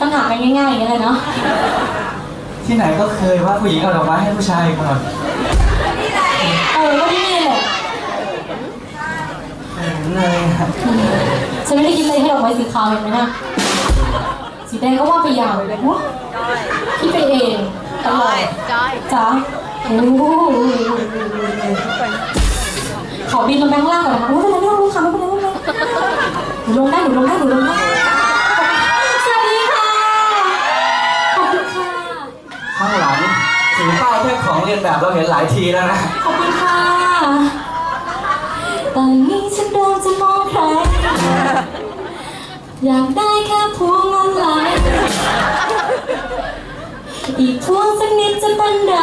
ต้องถามกันง่ายๆอย่างนี้เลยเนาะที่ไหนก็เคยว่าผู้หญิงเอาดอกไม้ให้ผู้ชายก่อนเออก็ที่นี่แหละเออเลยอะฉันไม่ได้คิดเลยให้ดอกไม้สีขาวเห็นไหมนะสีแดงก็ว่าไปอย่างเลยนะคิดไปเองตลอดจอยจ้าโอ้โหขอบินลงไปข้างล่างก่อนนะคะโอ้ยไม่เป็นไรไม่ต้องรู้ค่ะไม่เป็นไรไม่เป็นไรหนูลงได้หนูลงได้หนูลงได้ เรียนแบบเราเห็นหลายทีแล้วนะ ขอบคุณค่ะตอนนี้ฉันเริ่มจะมองใคร อยากได้แค่พวงมาลัยอีกพวงสักนิดจะเป็นไร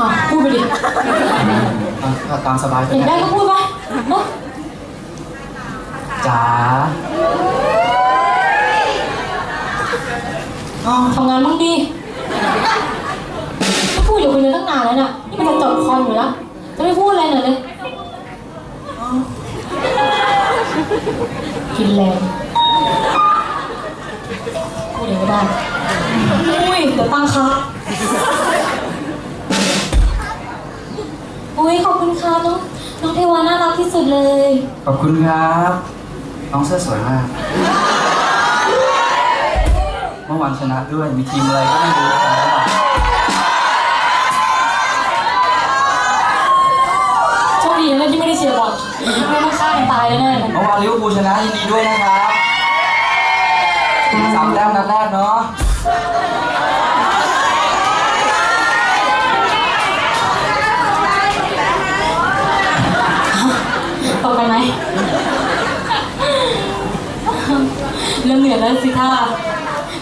อะพูดไปดิเอาตามสบายก็เห็นได้ได้ก็พูดไปเนอะจ๋าอ๋อทำงานบ้างดิก็พูดอยู่คนเดียวตั้งนานแล้วน่ะ นี่มันจะจบคอนอยู่แล้ว จะไม่พูดอะไรหน่อยเลยกินแรง พูดเองก็ได้ อุ้ย เดี๋ยวตั้งค่ะอุ้ยขอบคุณค่ะน้องน้องเทวาน่ารักที่สุดเลย ขอบคุณครับ น้องเสื้อสวยมาก เมื่อวานชนะด้วย มีทีมอะไรก็ไม่รู้แต่ว่าโชคดีนะที่ไม่ได้เชียร์บอลไม่มาฆ่ากันตายแน่ๆเมื่อวานลิเวอร์พูลชนะยินดีด้วยนะครับสามแต้มนัดแรกเนาะต่อไปไหมเริ่มเหนื่อยแล้วสิท่า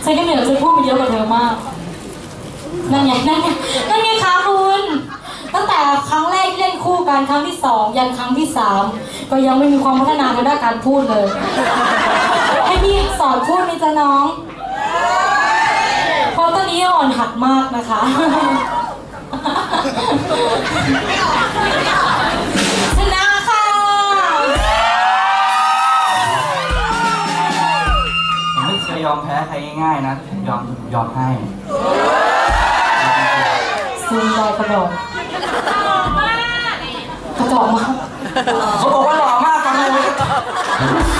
ฉันก็เหนื่อยฉันพูดไปเยอะกว่าเธอมาก นั่นไง นั่นไง นั่นไงคะคุณ ตั้งแต่ครั้งแรกที่เล่นคู่กันครั้งที่สองยันครั้งที่สามก็ยังไม่มีความพัฒนาทางด้านการพูดเลย ให้พี่สอนพูดนี่จ้ะน้อง เพราะตอนนี้อ่อนหัดมากนะคะ ชนะค่ะ ผมไม่เคยยอมแพ้ใครง่ายๆนะผมยอมยอมให้ ซูมใจกระโดดกระจอกมาก เขาบอกว่าหล่อมากกันเลยเฮ้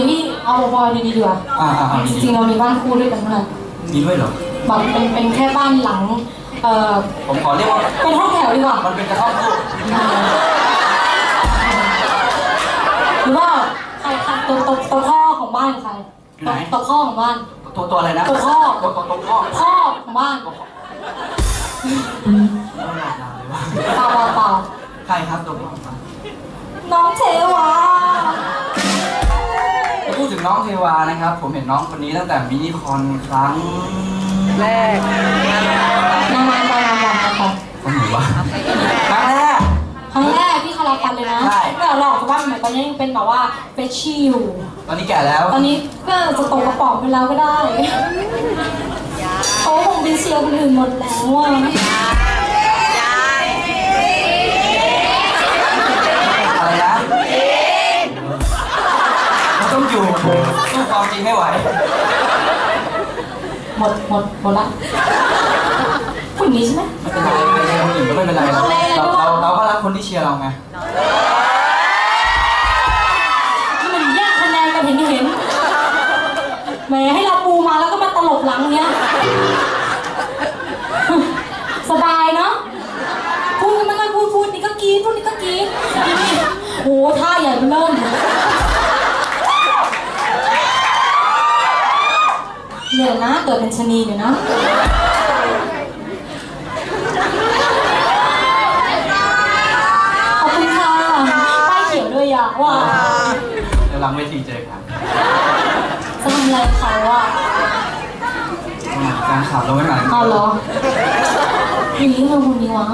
ยนี่เอาบอยดีๆดีกว่าอ่าอ่าอ่าจริงๆเรามีบ้านคู่ด้วยกันเมื่อไหร่มีด้วยเหรอ แบบเป็นเป็นแค่บ้านหลัง เอ่อ ผมขอเรียกว่า เป็นห้องแถวดีกว่า มันเป็นกระท่อมลูกหรือว่าใครใครตัวตัวตัวพ่อของบ้านใครตัวตัวพ่อของบ้าน ตัวตัวอะไรนะตัวพ่อ ตัวตัวตัวพ่อพ่อของบ้านตัวพ่อเปล่าเปล่าเปล่าใครครับตัวพ่อน้องเทวาจะพูดถึง น้องเทวานะครับ ผมเห็นน้องคนนี้ตั้งแต่มินิคอนครั้งแรกนานๆไปนานๆไปคนไหนวะครั้งแรกครั้งแรกที่คาราฟันเลยนะใช่ไม่เอาหรอกเพราะว่าเหมือนตอนนี้ยังเป็นแบบว่าเฟชชี่อยู่ตอนนี้แก่แล้ว ตอนนี้ก็จะตกกระป๋องไปแล้วก็ได้เขาคงเป็นเชียร์คนอื่นหมดแล้วอะ จริงไม่ไหว หมดหมดหมดละพูดอย่างนี้ใช่ไหม ไม่เป็นไรไม่เป็นไรคนอื่นก็ไม่เป็นไรเราเราเราก็รักคนที่เชียร์เราไง นี่มันแยกคะแนนกันเห็นเห็นแหมให้เราปูมาแล้วก็มาตลบหลังเนี้ย สบายเนาะ พูดก็ไม่ค่อยพูดพูดนี่ก็กรีดพูดนี่ก็กรีดนี่โหท่าใหญ่เริ่มเดี๋ยวนะเกิดเป็นชะนีเดี๋ยวนะขอบคุณค่ะป้ายเขียวด้วยอะว่าเดี๋ยวหลังเวทีเจอกันจะทำอะไรเขาอะแฟนคลับเราไม่หมายเอาเหรออย่างนี้เราคนนี้วะ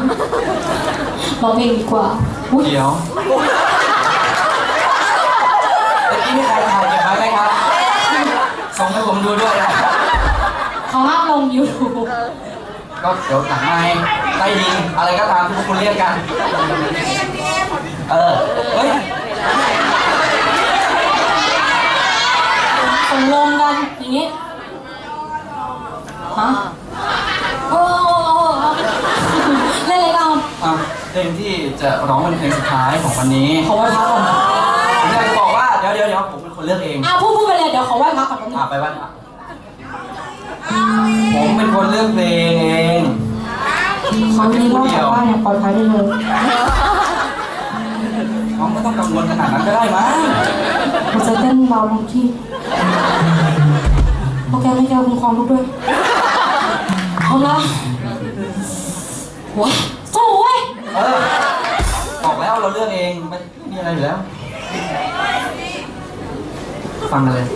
ร้องเพลงดีกว่าอุ๊ยเดี๋ยวนี่มีใครถ่ายเก็บไว้ไหมครับส่งให้ผมดูด้วยนะ เขาห้ามลงยูทูบก็เดี๋ยวหลังไม้ใต้ดินอะไรก็ตามที่พวกคุณเรียกกัน เออ เฮ้ยส่งลงกันอย่างนี้ ฮะ โอ้โหเล่นอะไรกันอะเพลงที่จะร้องเป็นเพลงสุดท้ายของวันนี้ขอไหว้พระก่อนผมอยากจะบอกว่า เดี๋ยวเดี๋ยวเดี๋ยวผมเป็นคนเลือกเอง อะพูดพูดไปเลย เดี๋ยวขอไหว้พระก่อนแป๊บนึงอะไปว่า ผมเป็นคนเลือกเพลงเองครั้งนี้รอดจากบ้านอย่างปลอดภัยได้เลยน้องไม่ต้องกังวลขนาดนั้นก็ได้มั้งผมจะเต้นเบาลงที่โอเคไม่เกี่ยวกับความลุกด้วยเอาละหัวสู้เว้ยเออบอกแล้วเราเลือกเองไม่ไม่มีอะไรอยู่แล้ว ฟังกันเลย